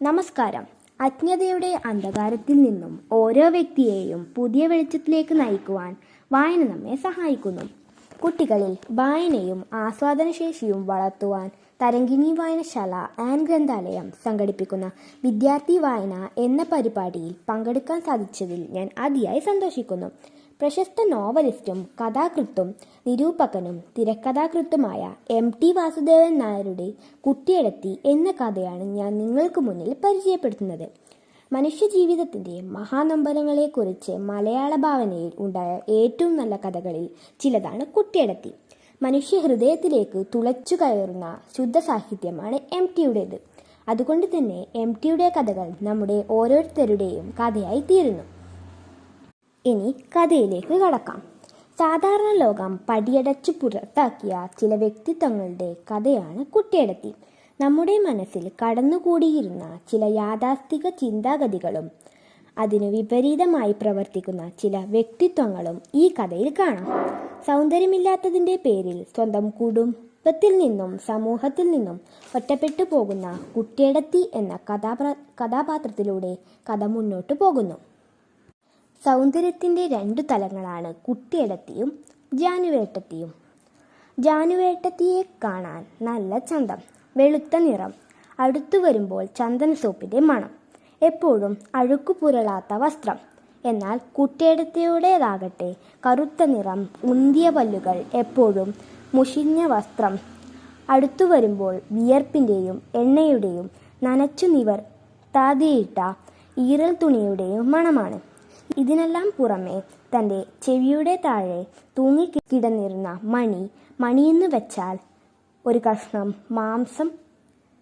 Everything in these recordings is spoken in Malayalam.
നമസ്കാരം. അജ്ഞതയുടെ അന്ധകാരത്തിൽ നിന്നും ഓരോ വ്യക്തിയെയും പുതിയ വെളിച്ചത്തിലേക്ക് നയിക്കുവാൻ വായന നമ്മെ സഹായിക്കുന്നു. കുട്ടികളിൽ വായനയും ആസ്വാദനശേഷിയും വളർത്തുവാൻ തരങ്കിണി വായനശാല ആൻഡ് ഗ്രന്ഥാലയം സംഘടിപ്പിക്കുന്ന വിദ്യാർത്ഥി വായന എന്ന പരിപാടിയിൽ പങ്കെടുക്കാൻ സാധിച്ചതിൽ ഞാൻ അതിയായി സന്തോഷിക്കുന്നു. പ്രശസ്ത നോവലിസ്റ്റും കഥാകൃത്തും നിരൂപകനും തിരക്കഥാകൃത്തുമായ എം ടി വാസുദേവൻ നായരുടെ കുട്ടിയെടുത്തി എന്ന കഥയാണ് ഞാൻ നിങ്ങൾക്ക് മുന്നിൽ പരിചയപ്പെടുത്തുന്നത്. മനുഷ്യജീവിതത്തിന്റെ മഹാനമ്പരങ്ങളെക്കുറിച്ച് മലയാള ഭാവനയിൽ ഉണ്ടായ ഏറ്റവും നല്ല കഥകളിൽ ചിലതാണ് കുട്ടിയെടുത്തി. മനുഷ്യ ഹൃദയത്തിലേക്ക് തുളച്ചു കയറുന്ന ശുദ്ധ സാഹിത്യമാണ് എം ടിയുടേത്. അതുകൊണ്ട് തന്നെ എം ടിയുടെ കഥകൾ നമ്മുടെ ഓരോരുത്തരുടെയും കഥയായി തീരുന്നു. ഇനി കഥയിലേക്ക് കടക്കാം. സാധാരണ ലോകം പടിയടച്ചു പുറത്താക്കിയ ചില വ്യക്തിത്വങ്ങളുടെ കഥയാണ് കുട്ടിയടത്തി. നമ്മുടെ മനസ്സിൽ കടന്നുകൂടിയിരുന്ന ചില യാഥാസ്ഥിക ചിന്താഗതികളും അതിനു വിപരീതമായി പ്രവർത്തിക്കുന്ന ചില വ്യക്തിത്വങ്ങളും ഈ കഥയിൽ കാണാം. സൗന്ദര്യമില്ലാത്തതിന്റെ പേരിൽ സ്വന്തം കുടുംബത്തിൽ നിന്നും സമൂഹത്തിൽ നിന്നും ഒറ്റപ്പെട്ടു പോകുന്ന കുട്ടിയടത്തി എന്ന കഥാപാത്രത്തിലൂടെ കഥ മുന്നോട്ട് പോകുന്നു. സൗന്ദര്യത്തിന്റെ രണ്ടു തലങ്ങളാണ് കുട്ടിയടത്തിയും ജാനുവേട്ടത്തിയും. ജാനുവേട്ടത്തിയെ കാണാൻ നല്ല ചന്തം വെളുത്ത നിറം അടുത്തു വരുമ്പോൾ ചന്ദന സോപ്പിന്റെ മണം എപ്പോഴും അഴുക്കു പുരളാത്ത വസ്ത്രം. എന്നാൽ കുട്ടിയടത്തിയുടേതാകട്ടെ കറുത്ത നിറം ഉന്തിയ പല്ലുകൾ എപ്പോഴും മുഷിഞ്ഞ വസ്ത്രം. അടുത്തു വരുമ്പോൾ വിയർപ്പിന്റെയും എണ്ണയുടെയും നനച്ചു നിവർ താതിയിട്ട ഈറൽ തുണിയുടെയും മണമാണ്. ഇതിനെല്ലാം പുറമെ തന്റെ ചെവിയുടെ താഴെ തൂങ്ങി തൂങ്ങിക്കിടന്നിരുന്ന മണി മണിയെന്ന് വെച്ചാൽ ഒരു കഷ്ണം മാംസം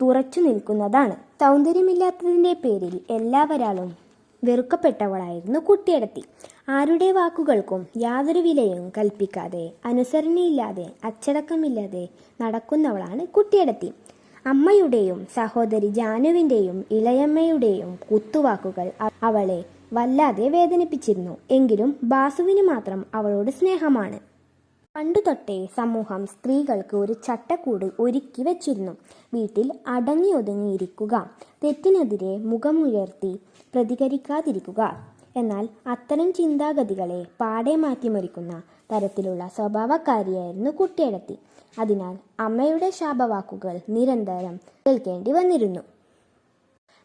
തുറച്ചു നിൽക്കുന്നതാണ്. സൗന്ദര്യമില്ലാത്തതിന്റെ പേരിൽ എല്ലാവരാലും വെറുക്കപ്പെട്ടവളായിരുന്നു കുട്ടിയടത്തി. ആരുടെ വാക്കുകൾക്കും യാതൊരു വിലയും കൽപ്പിക്കാതെ അനുസരണയില്ലാതെ അച്ചടക്കമില്ലാതെ നടക്കുന്നവളാണ് കുട്ടിയടത്തി. അമ്മയുടെയും സഹോദരി ജാനുവിന്റെയും ഇളയമ്മയുടെയും കുത്തുവാക്കുകൾ അവളെ വല്ലാതെ വേദനിപ്പിച്ചിരുന്നു. എങ്കിലും ബാസുവിന് മാത്രം അവളോട് സ്നേഹമാണ്. പണ്ടു തൊട്ടേ സമൂഹം സ്ത്രീകൾക്ക് ഒരു ചട്ടക്കൂട് ഒരുക്കി വെച്ചിരുന്നു. വീട്ടിൽ അടങ്ങി ഒതുങ്ങിയിരിക്കുക തെറ്റിനെതിരെ മുഖമുയർത്തി പ്രതികരിക്കാതിരിക്കുക. എന്നാൽ അത്തരം ചിന്താഗതികളെ പാടെ മാറ്റിമറിക്കുന്ന തരത്തിലുള്ള സ്വഭാവക്കാരിയായിരുന്നു കുട്ടിയടത്തി. അതിനാൽ അമ്മയുടെ ശാപവാക്കുകൾ നിരന്തരം കേൾക്കേണ്ടി വന്നിരുന്നു.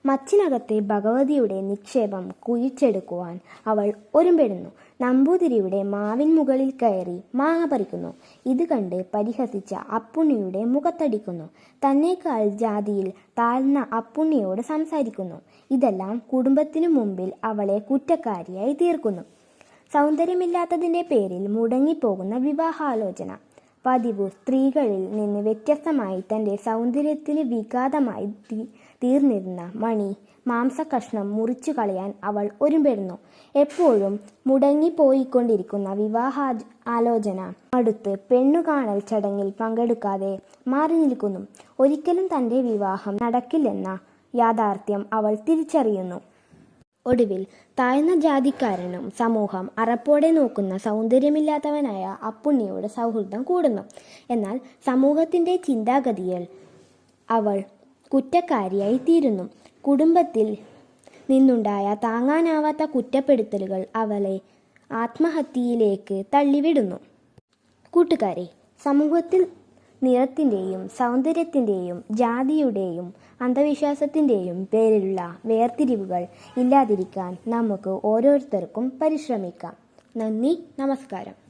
മച്ചിനകത്തെ ഭഗവതിയുടെ നിക്ഷേപം കുഴിച്ചെടുക്കുവാൻ അവൾ ഒരുമ്പെടുന്നു. നമ്പൂതിരിയുടെ മാവിൻ മുകളിൽ കയറി മാങ്ങ പറിക്കുന്നു. ഇത് കണ്ട് പരിഹസിച്ച അപ്പുണ്ണിയുടെ മുഖത്തടിക്കുന്നു. തന്നേക്കാൾ ജാതിയിൽ താഴ്ന്ന അപ്പുണ്ണിയോട് സംസാരിക്കുന്നു. ഇതെല്ലാം കുടുംബത്തിനു മുമ്പിൽ അവളെ കുറ്റക്കാരിയായി തീർക്കുന്നു. സൗന്ദര്യമില്ലാത്തതിന്റെ പേരിൽ മുടങ്ങിപ്പോകുന്ന വിവാഹാലോചന. പതിവ് സ്ത്രീകളിൽ നിന്ന് വ്യത്യസ്തമായി തന്റെ സൗന്ദര്യത്തിന് വിഘാതമായി തീർന്നിരുന്ന മണി മാംസകഷ്ണം മുറിച്ചു കളയാൻ അവൾ ഒരുമ്പെടുന്നു. എപ്പോഴും മുടങ്ങിപ്പോയിക്കൊണ്ടിരിക്കുന്ന വിവാഹ ആലോചന. അടുത്ത് പെണ്ണുകാണൽ ചടങ്ങിൽ പങ്കെടുക്കാതെ മാറി നിൽക്കുന്നു. ഒരിക്കലും തന്റെ വിവാഹം നടക്കില്ലെന്ന യാഥാർത്ഥ്യം അവൾ തിരിച്ചറിയുന്നു. ഒടുവിൽ താഴ്ന്ന ജാതിക്കാരനും സമൂഹം അറപ്പോടെ നോക്കുന്ന സൗന്ദര്യമില്ലാത്തവനായ അപ്പുണ്ണിയോട് സൗഹൃദം കൂടുന്നു. എന്നാൽ സമൂഹത്തിന്റെ ചിന്താഗതിയിൽ അവൾ കുറ്റക്കാരിയായി തീരുന്നു. കുടുംബത്തിൽ നിന്നുണ്ടായ താങ്ങാനാവാത്ത കുറ്റപ്പെടുത്തലുകൾ അവളെ ആത്മഹത്യയിലേക്ക് തള്ളിവിടുന്നു. കൂട്ടുകാരെ സമൂഹത്തിൽ നിറത്തിന്റെയും സൗന്ദര്യത്തിന്റെയും ജാതിയുടെയും അന്ധവിശ്വാസത്തിന്റെയും പേരിലുള്ള വേർതിരിവുകൾ ഇല്ലാതിരിക്കാൻ നമുക്ക് ഓരോരുത്തർക്കും പരിശ്രമിക്കാം. നന്ദി നമസ്കാരം.